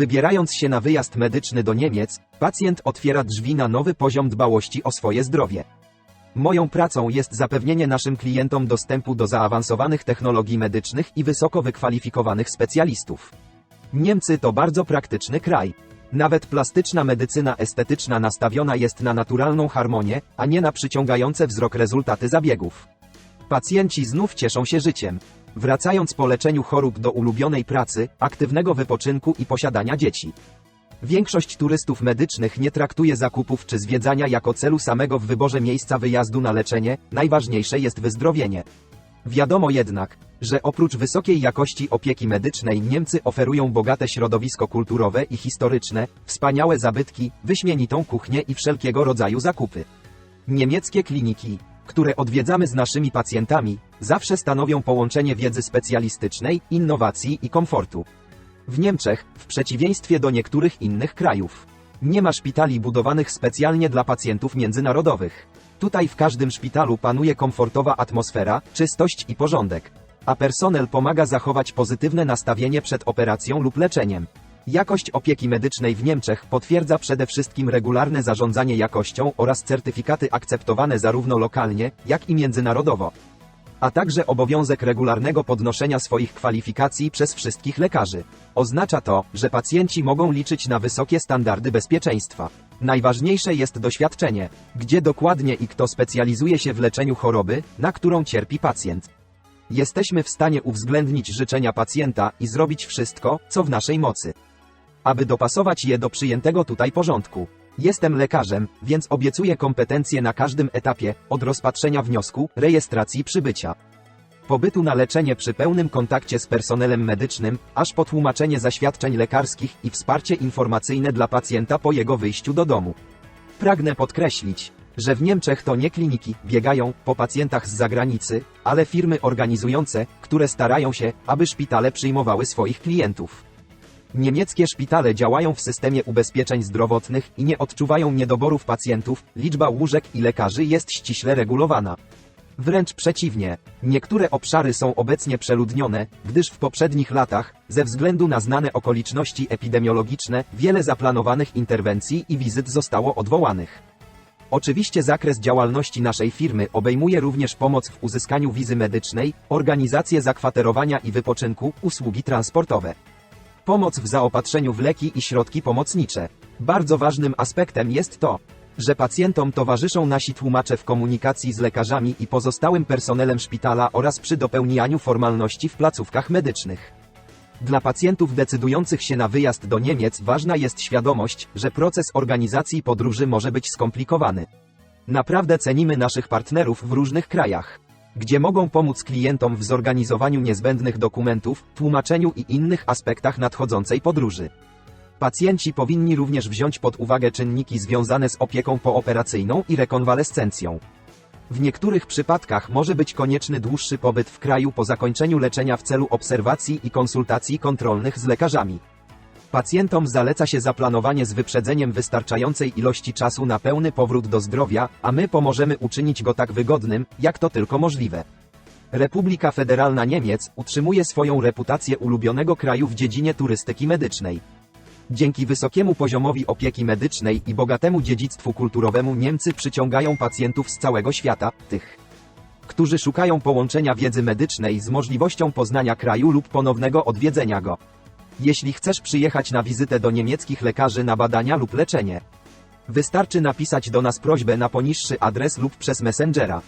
Wybierając się na wyjazd medyczny do Niemiec, pacjent otwiera drzwi na nowy poziom dbałości o swoje zdrowie. Moją pracą jest zapewnienie naszym klientom dostępu do zaawansowanych technologii medycznych i wysoko wykwalifikowanych specjalistów. Niemcy to bardzo praktyczny kraj. Nawet plastyczna medycyna estetyczna nastawiona jest na naturalną harmonię, a nie na przyciągające wzrok rezultaty zabiegów. Pacjenci znów cieszą się życiem. Wracając po leczeniu chorób do ulubionej pracy, aktywnego wypoczynku i posiadania dzieci. Większość turystów medycznych nie traktuje zakupów czy zwiedzania jako celu samego w wyborze miejsca wyjazdu na leczenie, najważniejsze jest wyzdrowienie. Wiadomo jednak, że oprócz wysokiej jakości opieki medycznej Niemcy oferują bogate środowisko kulturowe i historyczne, wspaniałe zabytki, wyśmienitą kuchnię i wszelkiego rodzaju zakupy. Niemieckie kliniki, które odwiedzamy z naszymi pacjentami, zawsze stanowią połączenie wiedzy specjalistycznej, innowacji i komfortu. W Niemczech, w przeciwieństwie do niektórych innych krajów, nie ma szpitali budowanych specjalnie dla pacjentów międzynarodowych. Tutaj w każdym szpitalu panuje komfortowa atmosfera, czystość i porządek. A personel pomaga zachować pozytywne nastawienie przed operacją lub leczeniem. Jakość opieki medycznej w Niemczech potwierdza przede wszystkim regularne zarządzanie jakością oraz certyfikaty akceptowane zarówno lokalnie, jak i międzynarodowo. A także obowiązek regularnego podnoszenia swoich kwalifikacji przez wszystkich lekarzy. Oznacza to, że pacjenci mogą liczyć na wysokie standardy bezpieczeństwa. Najważniejsze jest doświadczenie, gdzie dokładnie i kto specjalizuje się w leczeniu choroby, na którą cierpi pacjent. Jesteśmy w stanie uwzględnić życzenia pacjenta i zrobić wszystko, co w naszej mocy, aby dopasować je do przyjętego tutaj porządku. Jestem lekarzem, więc obiecuję kompetencje na każdym etapie, od rozpatrzenia wniosku, rejestracji przybycia, pobytu na leczenie przy pełnym kontakcie z personelem medycznym, aż po tłumaczenie zaświadczeń lekarskich i wsparcie informacyjne dla pacjenta po jego wyjściu do domu. Pragnę podkreślić, że w Niemczech to nie kliniki biegają po pacjentach z zagranicy, ale firmy organizujące, które starają się, aby szpitale przyjmowały swoich klientów. Niemieckie szpitale działają w systemie ubezpieczeń zdrowotnych i nie odczuwają niedoborów pacjentów, liczba łóżek i lekarzy jest ściśle regulowana. Wręcz przeciwnie, niektóre obszary są obecnie przeludnione, gdyż w poprzednich latach, ze względu na znane okoliczności epidemiologiczne, wiele zaplanowanych interwencji i wizyt zostało odwołanych. Oczywiście zakres działalności naszej firmy obejmuje również pomoc w uzyskaniu wizy medycznej, organizację zakwaterowania i wypoczynku, usługi transportowe. Pomoc w zaopatrzeniu w leki i środki pomocnicze. Bardzo ważnym aspektem jest to, że pacjentom towarzyszą nasi tłumacze w komunikacji z lekarzami i pozostałym personelem szpitala oraz przy dopełnianiu formalności w placówkach medycznych. Dla pacjentów decydujących się na wyjazd do Niemiec ważna jest świadomość, że proces organizacji podróży może być skomplikowany. Naprawdę cenimy naszych partnerów w różnych krajach, gdzie mogą pomóc klientom w zorganizowaniu niezbędnych dokumentów, tłumaczeniu i innych aspektach nadchodzącej podróży. Pacjenci powinni również wziąć pod uwagę czynniki związane z opieką pooperacyjną i rekonwalescencją. W niektórych przypadkach może być konieczny dłuższy pobyt w kraju po zakończeniu leczenia w celu obserwacji i konsultacji kontrolnych z lekarzami. Pacjentom zaleca się zaplanowanie z wyprzedzeniem wystarczającej ilości czasu na pełny powrót do zdrowia, a my pomożemy uczynić go tak wygodnym, jak to tylko możliwe. Republika Federalna Niemiec utrzymuje swoją reputację ulubionego kraju w dziedzinie turystyki medycznej. Dzięki wysokiemu poziomowi opieki medycznej i bogatemu dziedzictwu kulturowemu Niemcy przyciągają pacjentów z całego świata, tych, którzy szukają połączenia wiedzy medycznej z możliwością poznania kraju lub ponownego odwiedzenia go. Jeśli chcesz przyjechać na wizytę do niemieckich lekarzy na badania lub leczenie, wystarczy napisać do nas prośbę na poniższy adres lub przez Messengera.